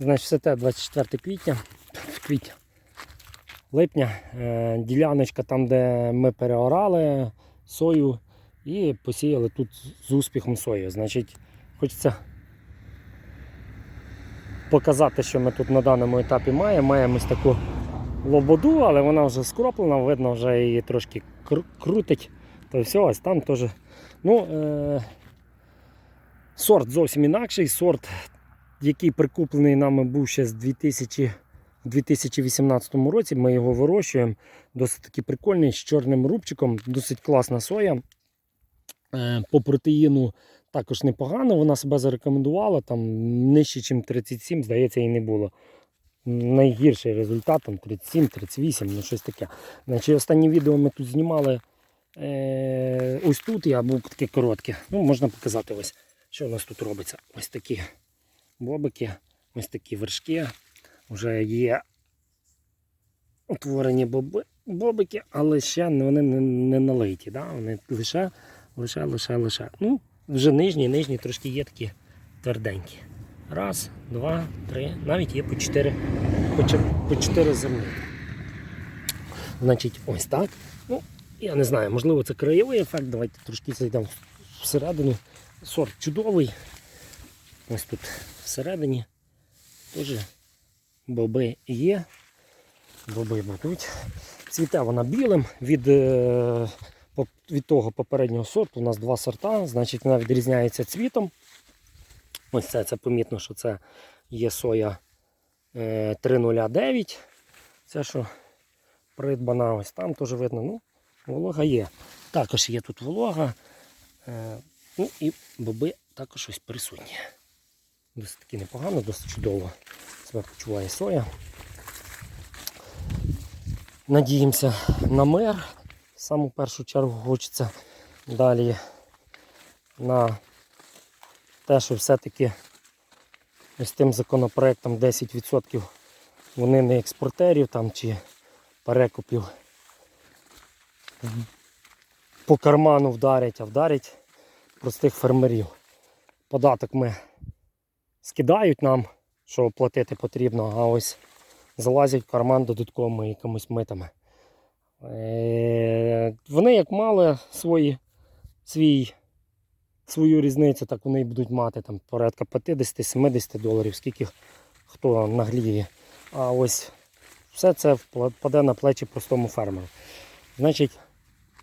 Значить, все те 24 квітня, квітня, липня, е, діляночка там, де ми переорали сою і посіяли тут з успіхом сою. Значить, хочеться показати, що ми тут на даному етапі маємо. Маємо ось таку лободу, але вона вже скроплена, видно, вже її трошки кру- крутить. То все, ось там теж. Ну, е- сорт зовсім інакший. Сорт, який прикуплений нами був ще з 2000, в 2018 році. Ми його вирощуємо. Досить таки прикольний, з чорним рубчиком, досить класна соя. Е, По протеїну також непогано. Вона себе зарекомендувала. Там нижче, ніж 37, здається, і не було. Найгірший результат там 37-38, ну щось таке. Значить, останнє відео ми тут знімали е, ось тут, я був таке коротке. Ну, можна показати ось, що у нас тут робиться. Ось такі бобики, ось такі вершки. Вже є утворені боби, бобики, але ще вони не, не налиті. Да? Вони лише, лише, лише, лише. Ну, вже нижні, нижні трошки є такі тверденькі. Раз, два, три, навіть є по чотири, по, чотири зерни. Значить, ось так. Ну, я не знаю, можливо, це краєвий ефект. Давайте трошки зайдемо всередину. Сорт чудовий. Ось тут всередині теж боби є. Боби будуть. Цвіте вона білим. Від, е, від того попереднього сорту у нас два сорта, значить вона відрізняється цвітом. Ось це, це помітно, що це є соя е, 309. Це що придбана ось там теж видно. Ну, волога є. Також є тут волога. Е, ну і боби також ось присутні. Досить таки непогано, досить чудово себе почуває соя. Надіємося на мир. В саму першу чергу хочеться далі на те, що все-таки ось тим законопроектом 10% вони не експортерів там чи перекупів по карману вдарять, а вдарять простих фермерів. Податок ми скидають нам, що оплатити потрібно, а ось залазять в карман додатковими якимось митами. Е, Вони як мали свої, свій, свою різницю, так вони і будуть мати там порядка 50-70 доларів, скільки хто нагліє. А ось все це впаде на плечі простому фермеру. Значить,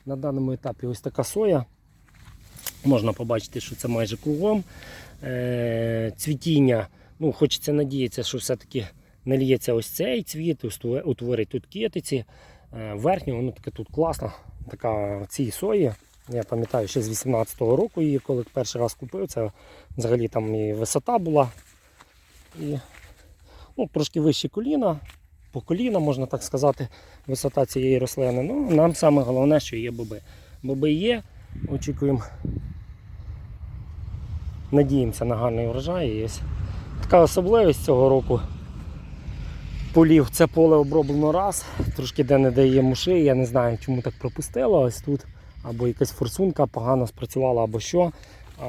на даному етапі ось така соя. Можна побачити, що це майже кругом. Е, цвітіння, ну, хочеться надіятися, що все-таки не лється ось цей цвіт, утворить тут китиці. Е, верхню, воно таке тут класно. Така ці сої. Я пам'ятаю, ще з 18-го року її, коли перший раз купив, це взагалі там і висота була. І ну, трошки вище коліна, по коліна, можна так сказати, висота цієї рослини. Ну, нам саме головне, що є боби. Боби є, очікуємо. Надіємося на гарний врожай. І ось така особливість цього року полів. Це поле оброблено раз, трошки де-не-де є муши, я не знаю, чому так пропустило. Ось тут або якась форсунка погано спрацювала, або що.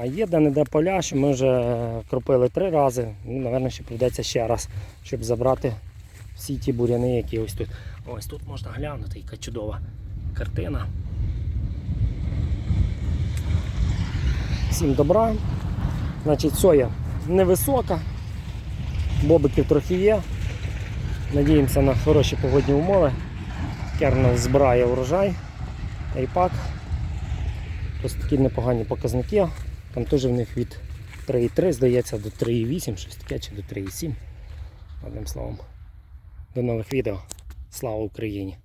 А є де-не-де поля, що ми вже кропили три рази. Ну, напевно, ще прийдеться ще раз, щоб забрати всі ті буряни, які ось тут. Ось тут можна глянути, яка чудова картина. Всім добра. Значить, соя невисока, бобиків трохи є. Надіємося на хороші погодні умови. Кернел збирає урожай. Айпак. Ось такі непогані показники. Там теж в них від 3,3, здається, до 3,8, щось таке, чи до 3,7. Одним словом. До нових відео. Слава Україні!